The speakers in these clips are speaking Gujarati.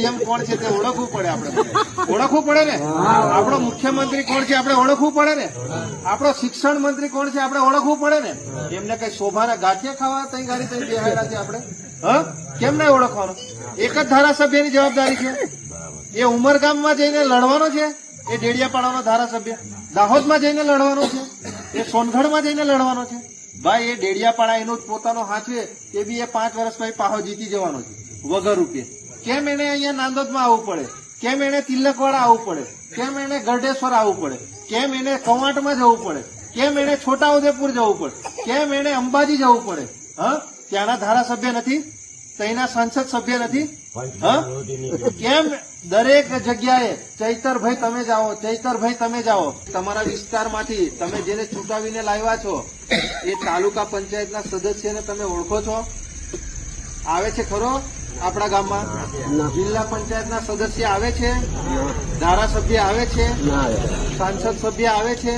પીએમ કોણ છે તે ઓળખવું પડે આપણે ઓળખવું પડે ને? આપણો મુખ્યમંત્રી કોણ છે આપણે ઓળખવું પડે ને? આપણો શિક્ષણ મંત્રી કોણ છે આપણે ઓળખવું પડે ને? એમને કઈ શોભાના ગાંઠિયા ખાવા તઈ ગાડી તઈ બેહાડ્યા છે આપણે? હા? કેમ ના ઓળખવાનો? એક જ ધારાસભ્યની જવાબદારી છે. એ ઉમરગામમાં જઈને લડવાનો છે? એ ડેડિયાપાડાનો ધારાસભ્ય. દાહોદમાં જઈને લડવાનો છે? એ સોનગઢમાં જઈને લડવાનો છે? ભાઈ, એ ડેડિયાપાડા એનો જ પોતાનો હાથવે એ બી એ પાંચ વર્ષ પછી પાહો જીતી જવાનો છે. વગર રૂપિયે કેમ એને અહીંયા નાંદોદમાં આવવું પડે? કેમ એને તિલકવાડા આવવું પડે? કેમ એને ગરડેશ્વર આવવું પડે? કેમ એને કવાંટમાં જવું પડે? કેમ એને છોટાઉદેપુર જવું પડે? કેમ એને અંબાજી જવું પડે? હા? ત્યાંના ધારાસભ્ય નથી? ત્યાંના સંસદ સભ્ય નથી? કેમ દરેક જગ્યાએ ચૈતરભાઈ તમે જાઓ, ચૈતરભાઈ તમે જાઓ. તમારા વિસ્તારમાંથી તમે જેને ચૂંટાવીને લાવ્યા છો, એ તાલુકા પંચાયતના સદસ્યને તમે ઓળખો છો? આવે છે ખરો? આપણા ગામમાં જિલ્લા પંચાયતના સદસ્ય આવે છે, ધારાસભ્ય આવે છે, સાંસદ સભ્ય આવે છે.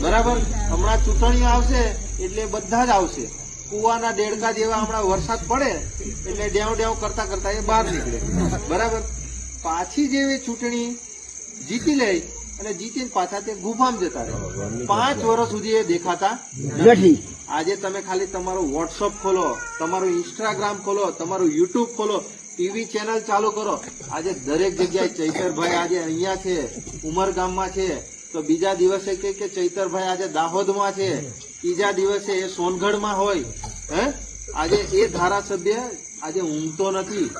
બરાબર? હમણાં ચૂંટણીઓ આવશે એટલે બધા જ આવશે. કુવાના દેડકા જેવા હમણાં વરસાદ પડે એટલે ડેવ ડેવ કરતા કરતા એ બહાર નીકળે. બરાબર? પાછી જેવી ચૂંટણી જીતી લે અને જીતીને પાછા તે ગુફામ જતા રહે. પાંચ વર્ષ સુધી એ દેખાતા નથી. આજે તમે ખાલી તમારું વોટ્સઅપ ખોલો, તમારું ઇન્સ્ટાગ્રામ ખોલો, તમારું યુટ્યુબ ખોલો ટીવી ચેનલ ચાલુ કરો. આજે દરેક જગ્યાએ ચૈતરભાઈ આજે અહીંયા છે ઉમરગામમાં છે. તો બીજા દિવસે કે કે ચૈતરભાઈ આજે દાહોદમાં છે. ત્રીજા દિવસે એ સોનગઢમાં હોય. હે? આજે એ ધારાસભ્ય આજે ઊંઘતો નથી.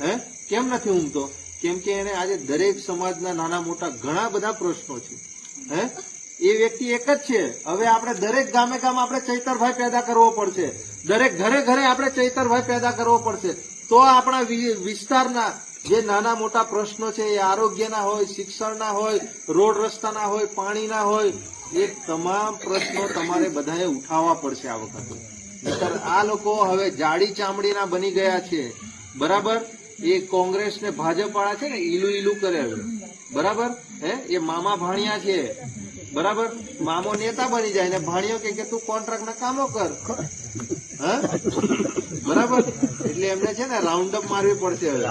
હે? કેમ નથી ઊંઘતો? કેમ કે એને આજે દરેક સમાજના નાના મોટા ઘણા બધા પ્રશ્નો છે. હે? એ વ્યક્તિ એક જ છે. હવે આપણે દરેક ગામે ગામ આપણે ચૈતરભાઈ પેદા કરવો પડશે. દરેક ઘરે ઘરે આપણે ચૈતરભાઈ પેદા કરવો પડશે. તો આપણા વિસ્તારના જે નાના મોટા પ્રશ્નો છે, એ આરોગ્યના હોય, શિક્ષણના હોય, રોડ રસ્તાના હોય, પાણીના હોય, એ તમામ પ્રશ્નો તમારે બધાએ ઉઠાવવા પડશે આ વખતે. નહીતર આ લોકો હવે જાડી ચામડીના બની ગયા છે. બરાબર? એ કોંગ્રેસ ને ભાજપ વાળા છે ને, ઈલું ઈલું કરે હવે. બરાબર? હે? એ મામા ભાણિયા છે. બરાબર મામો નેતા બની જાય ને ભાણ્યો કે કે તું કોન્ટ્રાક્ટ ના કામો કર હા બરાબર એટલે એમને છે ને રાઉન્ડ અપ મારવી પડશે હવે